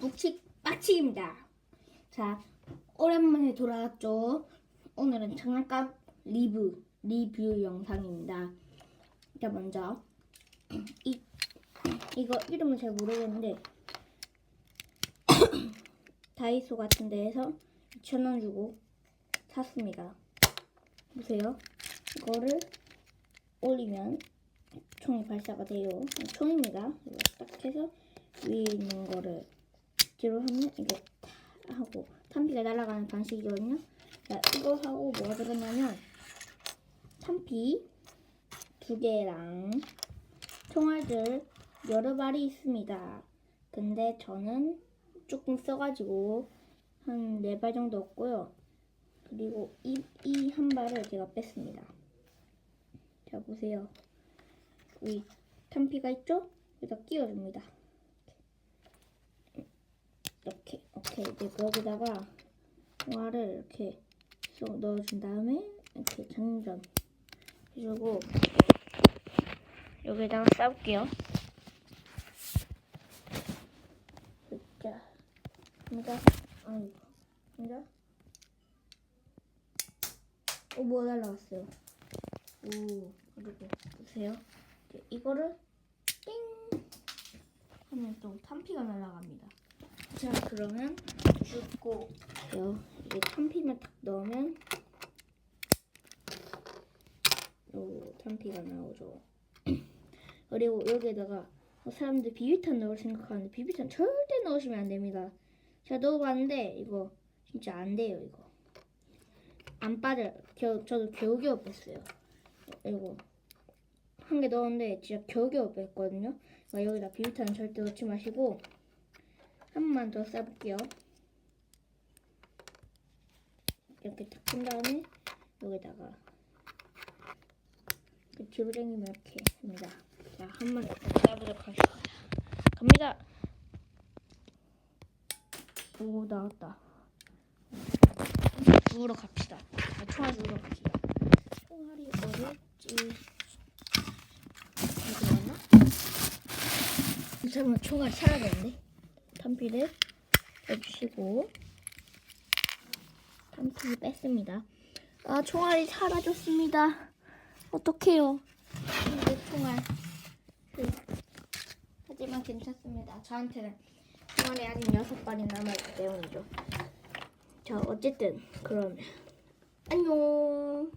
북측 빠치입니다. 자, 오랜만에 돌아왔죠. 오늘은 장난감 리뷰 리뷰 영상입니다. 자, 먼저 이 이거 이름은 잘 모르겠는데 다이소 같은 데에서 2,000원 주고 샀습니다. 보세요. 이거를 올리면 총이 발사가 돼요. 총입니다. 이거 딱 해서 위에 있는 거를 뒤로 하면 이게 타 하고 탄피가 날아가는 방식이거든요. 자, 이거 하고 뭐가 들었냐면 탄피 두 개랑 총알들 여러 발이 있습니다. 근데 저는 조금 써가지고 한 네 발 정도 없고요. 그리고 이 이 한 발을 제가 뺐습니다. 자 보세요. 이 탄피가 있죠? 여기다 끼워줍니다. 이렇게 오케이 이제 여기다가 총알을 이렇게 쏙 넣어준 다음에 이렇게 장전 해주고 여기다가 싸볼게요. 자, 갑니다. 아이고, 갑니다. 오, 뭐 날라왔어요. 오, 그리고 보세요. 이거를 띵 하면 또 탄피가 날아갑니다. 자, 그러면 요 이제 탄피만 딱 넣으면 요 탄피가 나오죠. 그리고 여기에다가 사람들 비비탄 넣을 생각하는데 비비탄 절대 넣으시면 안 됩니다. 제가 넣어봤는데 이거 진짜 안 돼요 이거. 안 빠져. 겨, 저도 겨우겨우 뺐어요. 이거 한 개 넣었는데 진짜 겨우겨우 뺐거든요. 그러니까 여기다 비비탄 절대 넣지 마시고 한 번만 더 싸볼게요. 이렇게 탁한 다음에 여기다가 그 뒤부랭이만 이렇게 합니다. 자, 한 번 더 싸보도록 하겠습니다. 갑니다. 오, 나왔다. 주우러 갑시다. 아, 총알 주우러 갑시다. 총알이 어딨지? 어디 갔나? 잠깐만, 총알 사라졌네. 탄피를 빼주시고 탄피 뺐습니다. 아, 총알이 사라졌습니다. 어떡해요. 이게 총알. 그, 하지만 괜찮습니다. 저한테는 총알이 아직 여섯 발이 남아있기 때문이죠. 자, 어쨌든 그러면 안녕.